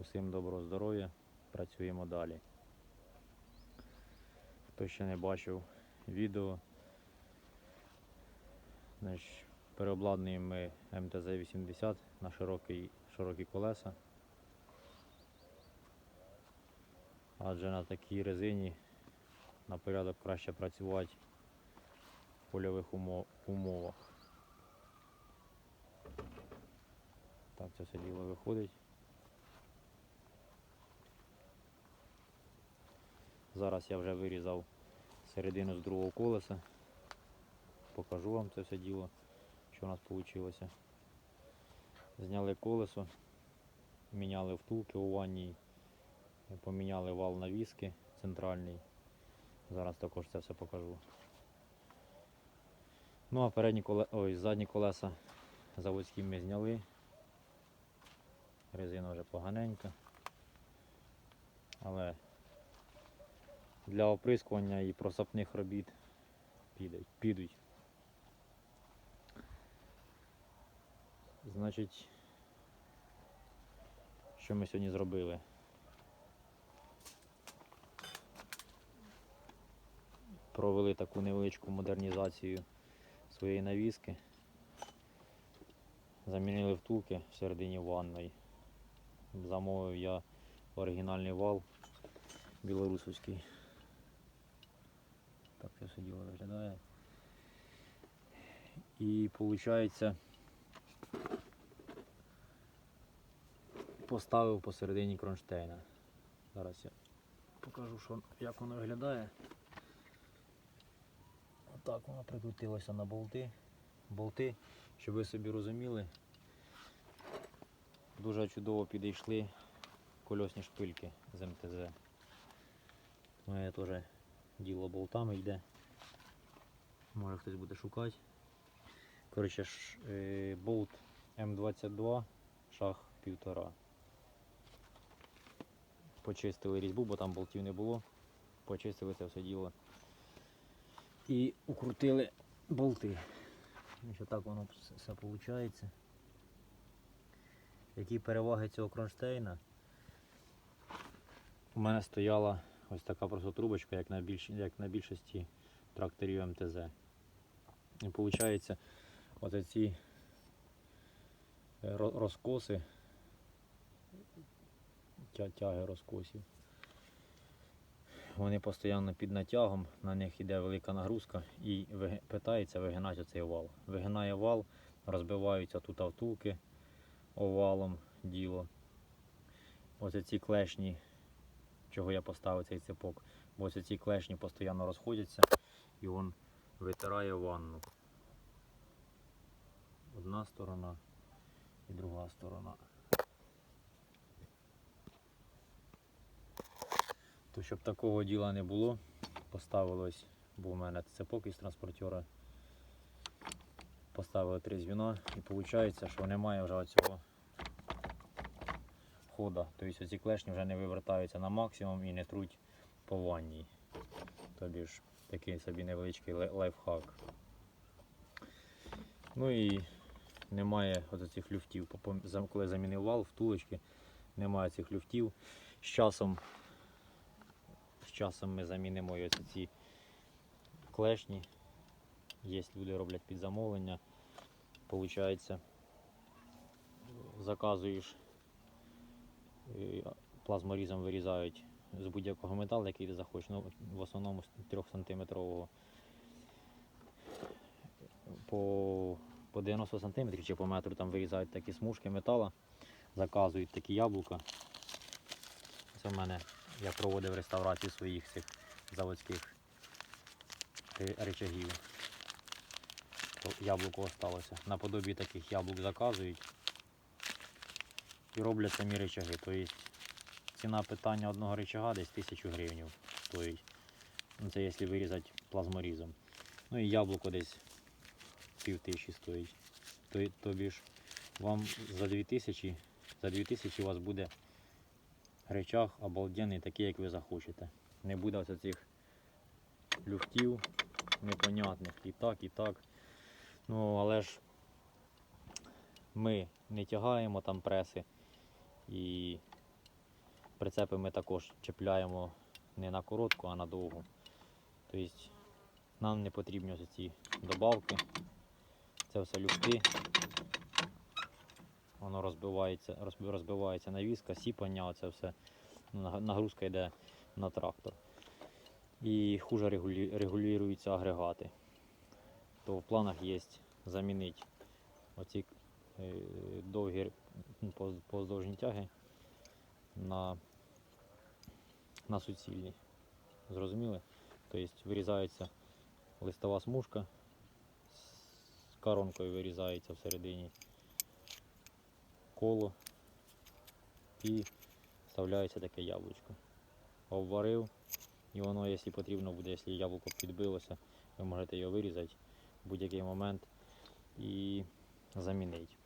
Усім доброго здоров'я. Працюємо далі. Хто ще не бачив відео, значить, переобладнуємо ми МТЗ-80 на широкі, широкі колеса. Адже на такій резині на порядок краще працювати в польових умо- умовах. Так це все діло виходить. Зараз я вже вирізав середину з другого колеса. Покажу вам це все діло, що у нас вийшло. Зняли колесо, міняли втулки у ванні, поміняли вал навіски центральний. Зараз також це все покажу. Ну а передні коле... Ой, задні колеса заводські ми зняли. Резина вже поганенька. Але для оприскування і просапних робіт підуть. Значить, що ми сьогодні зробили? Провели таку невеличку модернізацію своєї навіски. Замінили втулки всередині ванної. Замовив я оригінальний вал білорусовський. Так це все діло виглядає. І виходить поставив посередині кронштейна. Зараз я покажу, що, як воно виглядає. Отак воно прикрутилося на болти. Болти, щоб ви собі розуміли, дуже чудово підійшли кольосні шпильки з МТЗ. Моє теж діло болтами йде. Може хтось буде шукати. Коротше, е, болт М22, шаг півтора. Почистили різьбу, бо там болтів не було. Почистили це все діло. І укрутили болти. Ось так воно все виходить. Які переваги цього кронштейна? У мене стояла ось така просто трубочка, як на, більш, як на більшості тракторів МТЗ. І виходить, оце ці е, розкоси, тяги розкосів. Вони постійно під натягом, на них йде велика нагрузка і питається вигинати оцей вал. Вигинає вал, розбиваються тут втулки овалом діло. Оце ці клешні, чого я поставив цей цепок, бо оце ці клешні постійно розходяться і він витирає ванну. Одна сторона і друга сторона. То щоб такого діла не було, поставилось, бо в мене цепок із транспортера. Поставили три звіна і виходить, що немає вже цього хода. Тобто ці клешні вже не вивертаються на максимум і не труть по ванні. Тобі ж такий собі невеличкий лайфхак. Ну і немає от люфтів. Коли замінив вал, втулочки, немає цих люфтів. З часом, з часом ми замінимо оці ці клешні. Є люди роблять під замовлення. Получається, заказуєш плазморізом вирізають з будь-якого металу, який ти захочеш, ну, в основному з 3 сантиметрового по, по 90 см чи по метру там вирізають такі смужки металу, заказують такі яблука. Це в мене я проводив реставрацію своїх цих заводських речагів. Яблуко осталося. Наподобі таких яблук заказують і роблять самі речаги. Тобто ціна питання одного речага десь 1000 гривень. Тобто, це якщо вирізати плазморізом. Ну і яблуко десь пів тисячі стоїть. Тобі ж вам за 2000, за 2000 у вас буде речах обалденний, такий, як ви захочете. Не буде ось цих люфтів непонятних і так, і так. Ну, але ж ми не тягаємо там преси і Прицепи ми також чіпляємо не на коротку, а на довгу. Тобто нам не потрібні ось ці добавки. Це все люфти. Воно розбивається, розби- розбивається навіска, сіпання, це все. Нагрузка йде на трактор. І хуже регулюються агрегати. То в планах є замінити оці довгі поздовжні тяги на, на суцільні. Зрозуміли? Тобто вирізається листова смужка, з коронкою вирізається всередині коло і вставляється таке яблучко. Обварив, і воно, якщо потрібно буде, якщо яблуко підбилося, ви можете його вирізати в будь-який момент і замінити.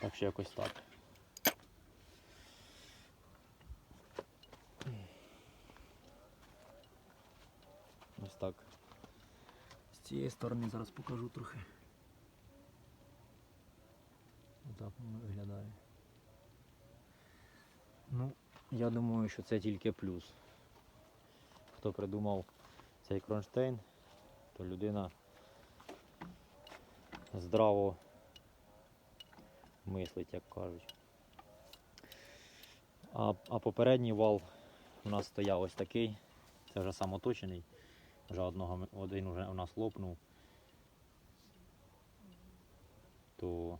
Так що якось так. Ось так. З цієї сторони зараз покажу трохи. Так воно виглядає. Ну, я думаю, що це тільки плюс. Хто придумав цей кронштейн, то людина здраво мислить, як кажуть. А, а попередній вал у нас стояв ось такий. Це вже самоточений. Вже одного, один вже у нас лопнув. То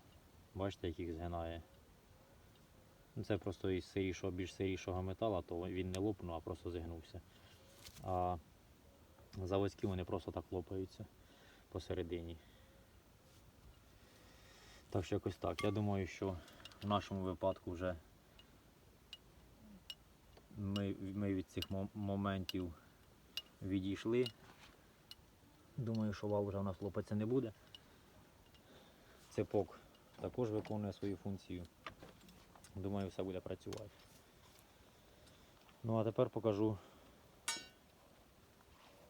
бачите, як їх згинає. Ну, Це просто із сирішого, більш сирішого металу, то він не лопнув, а просто зігнувся. А заводські вони просто так лопаються посередині. Так що якось так. Я думаю, що в нашому випадку вже ми, ми від цих моментів відійшли. Думаю, що вал вже у нас лопатися не буде. Цепок також виконує свою функцію. Думаю, все буде працювати. Ну а тепер покажу,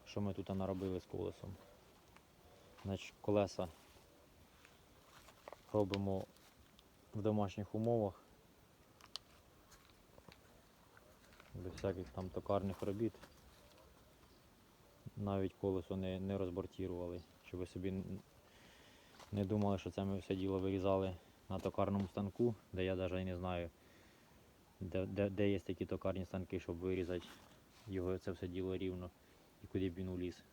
що ми тут наробили з колесом. Значить, колеса робимо в домашніх умовах. Без всяких там токарних робіт. Навіть колесо не, не розбортірували, щоб ви собі не думали, що це ми все діло вирізали на токарному станку, де я навіть не знаю, де, де, де є такі токарні станки, щоб вирізати його це все діло рівно і куди б він уліз.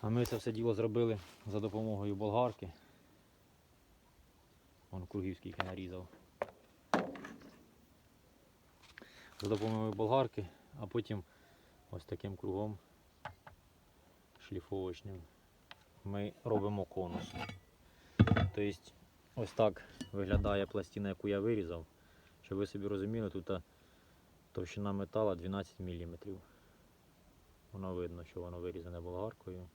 А ми це все діло зробили за допомогою болгарки. Вон кругів нарізав. За допомогою болгарки, а потім ось таким кругом шліфовочним ми робимо конус. Тобто ось так виглядає пластина, яку я вирізав. Щоб ви собі розуміли, тут товщина метала 12 мм. Воно видно, що воно вирізане болгаркою.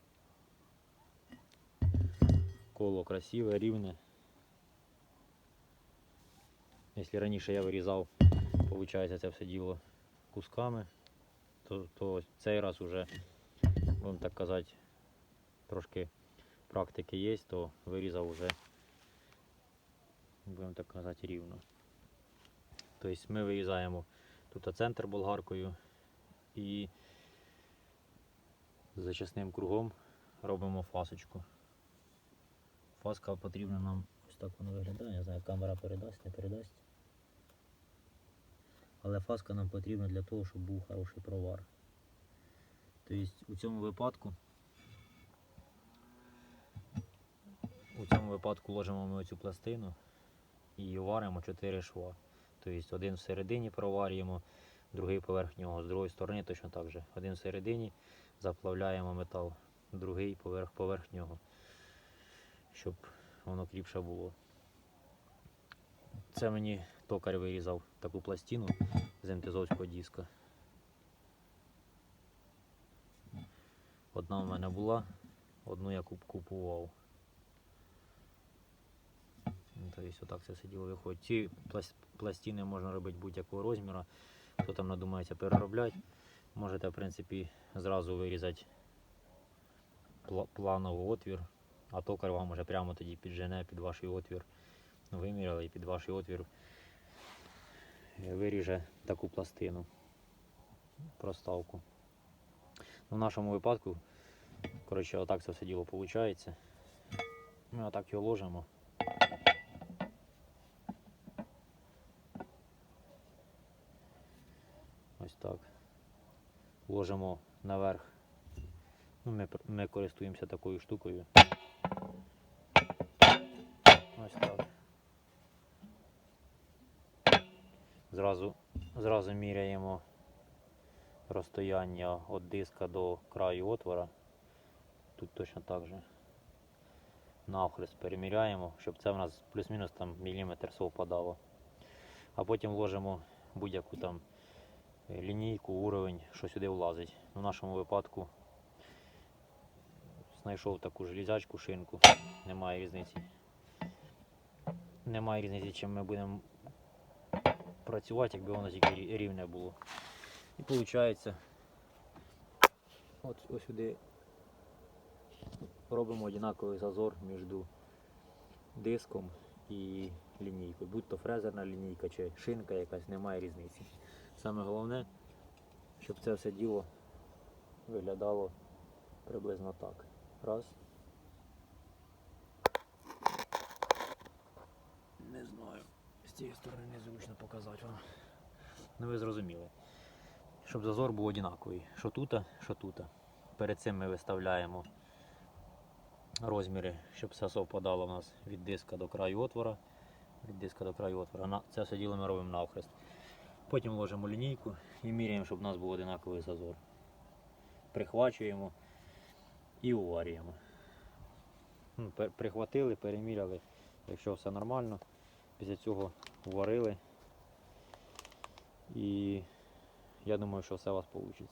Коло красиве, рівне. Якщо раніше я вирізав, виходить, це все діло кусками, то, то цей раз уже, будемо так казати, трошки практики є, то вирізав вже, будемо так казати, рівно. Тобто ми вирізаємо тут центр болгаркою і зачасним кругом робимо фасочку. Фаска потрібна нам, ось так воно виглядає, не знаю, камера передасть, не передасть. Але фаска нам потрібна для того, щоб був хороший провар. Тобто у цьому випадку у цьому випадку ложимо ми оцю пластину і варимо 4 шва. Тобто один всередині проварюємо, другий поверх нього. З другої сторони точно так же. Один всередині заплавляємо метал, другий поверх поверх нього, щоб воно кріпше було. Це мені токар вирізав таку пластину з МТЗовського диска. Одна в мене була, одну я купував. Тобто отак це все діло виходить. Ці пластини можна робити будь-якого розміру. Хто там надумається переробляти, можете в принципі зразу вирізати пла- плановий отвір, а токар вам уже прямо тоді піджене під ваш отвір. Виміряли і під ваш отвір виріже таку пластину, проставку. В нашому випадку, коротше, отак це все діло виходить. Ми отак його ложимо. Ось так. Ложимо наверх. Ну, ми, ми користуємося такою штукою. Ось так. Зразу, зразу міряємо розстояння від диска до краю отвора. Тут точно так же. Навхрест переміряємо, щоб це в нас плюс-мінус міліметр совпадало. А потім вложимо будь-яку там е, лінійку, уровень, що сюди влазить. В нашому випадку знайшов таку железячку, шинку, немає різниці. Немає різниці, чим ми будемо працювати, якби воно тільки рівне було. І виходить, от ось сюди робимо однаковий зазор між диском і лінійкою. Будь то фрезерна лінійка чи шинка якась, немає різниці. Саме головне, щоб це все діло виглядало приблизно так. Раз. Не знаю. Цієї сторони незручно показати вам. Ну ви зрозуміли. Щоб зазор був однаковий. Що тут, що тут. Перед цим ми виставляємо розміри, щоб все совпадало у нас від диска до краю отвора. Від диска до краю отвора. Це все діло ми робимо навхрест. Потім ложимо лінійку і міряємо, щоб у нас був однаковий зазор. Прихвачуємо і уварюємо. Ну, Прихватили, переміряли. Якщо все нормально, після цього уварили. І я думаю, що все у вас вийде.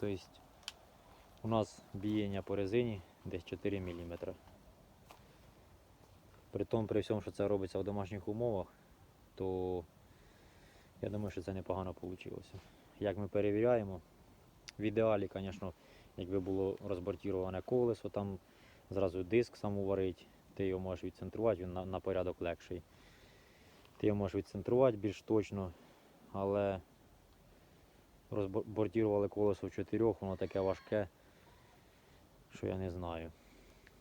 Тобто у нас бієння по резині десь 4 мм. При тому, при всьому, що це робиться в домашніх умовах, то я думаю, що це непогано вийшло. Як ми перевіряємо, в ідеалі, звісно, якби було розбортіроване колесо, там зразу диск сам уварить, ти його можеш відцентрувати, він на, на порядок легший. Ти його можеш відцентрувати більш точно, але розбортірували колесо в чотирьох, воно таке важке, що я не знаю.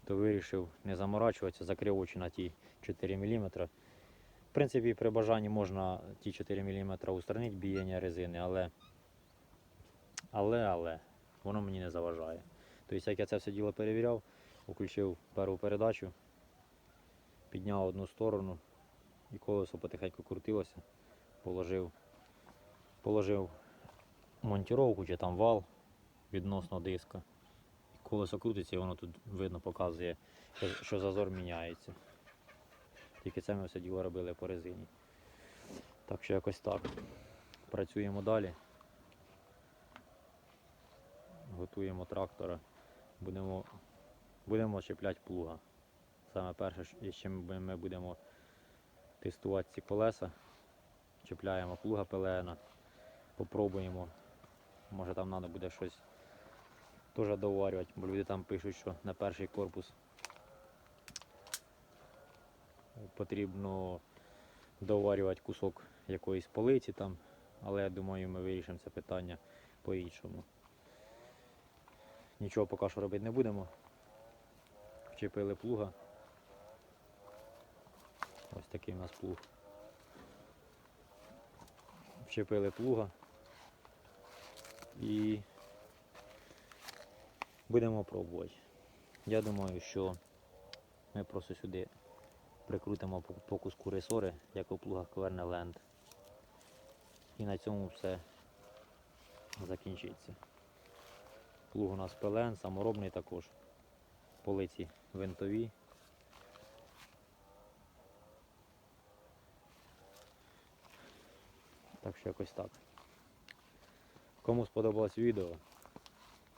То вирішив не заморачуватися, закрив очі на ті 4 мм. В принципі, при бажанні можна ті 4 мм устранити бієння резини, але, але, але воно мені не заважає. Тобто, як я це все діло перевіряв, включив перву передачу, підняв одну сторону і колесо потихеньку крутилося, положив, положив монтіровку чи там вал відносно диска. І колесо крутиться і воно тут видно показує, що, зазор міняється. Тільки це ми все діло робили по резині. Так що якось так. Працюємо далі. Готуємо трактора. Будемо, будемо чіпляти плуга. Саме перше, з чим ми- будемо тестувати ці колеса. Чіпляємо плуга ПЛН, попробуємо. Може там треба буде щось теж доварювати, бо люди там пишуть, що на перший корпус потрібно доварювати кусок якоїсь полиці там, але я думаю, ми вирішимо це питання по-іншому. Нічого поки що робити не будемо. Вчепили плуга. Ось такий у нас плуг. Вчепили плуга і будемо пробувати. Я думаю, що ми просто сюди прикрутимо по, куску ресори, як у плугах Квернеленд. І на цьому все закінчиться. Плуг у нас пелен, саморобний також. Полиці винтові. Так що якось так. Кому сподобалось відео,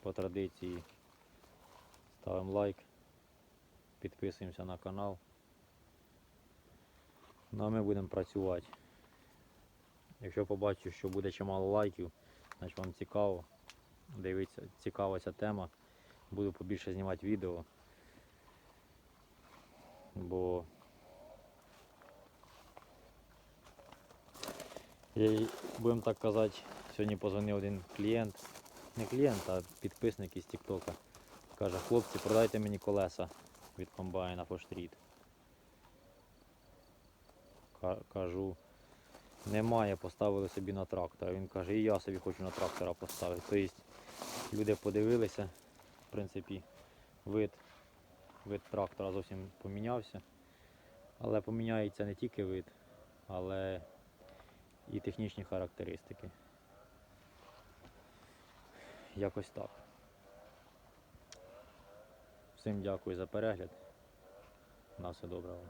по традиції ставимо лайк, підписуємося на канал. Ну а ми будемо працювати. Якщо побачу, що буде чимало лайків, значить вам цікаво. Дивіться, цікава ця тема. Буду побільше знімати відео. Бо Будемо так казати, сьогодні позвонив один клієнт, не клієнт, а підписник із Тіктока. Каже, хлопці, продайте мені колеса від комбайна Фоштріт. Кажу, немає, поставили собі на трактор. Він каже, і я собі хочу на трактора поставити. Тобто люди подивилися, в принципі, вид, вид трактора зовсім помінявся. Але поміняється не тільки вид, але і технічні характеристики. Якось так. Всім дякую за перегляд. На все доброго.